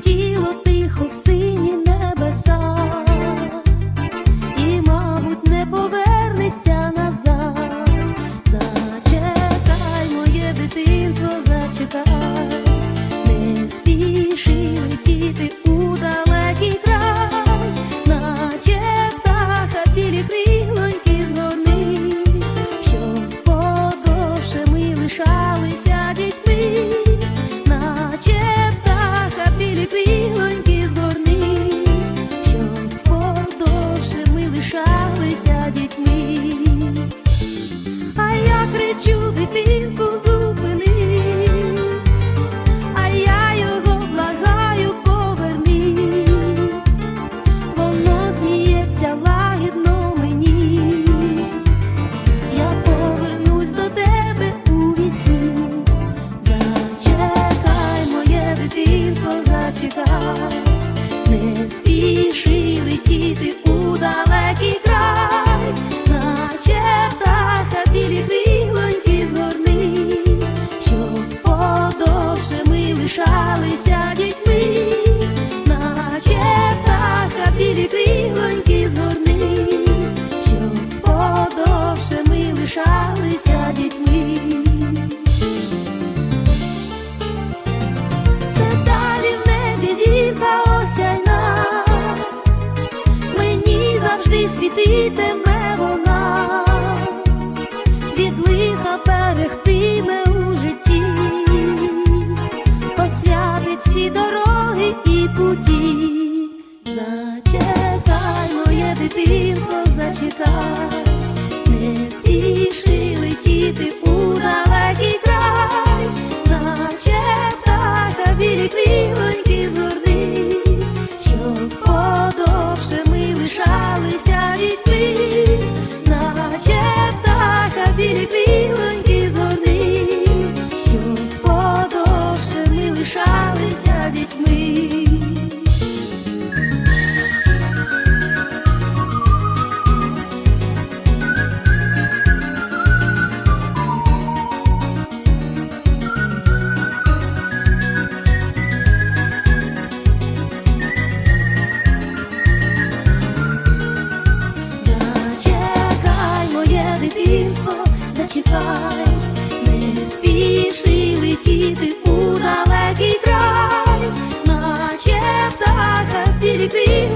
Jesus. і світитиме вона, від лиха берегтиме у житті, посвятить всі дороги і путі, зачекай моє дитинство, зачекай, не спіши летіти у далекий край, наче та білі кліноньки згодом. clinically зачекай, не спіши летіти у далекий край, наче птаха білі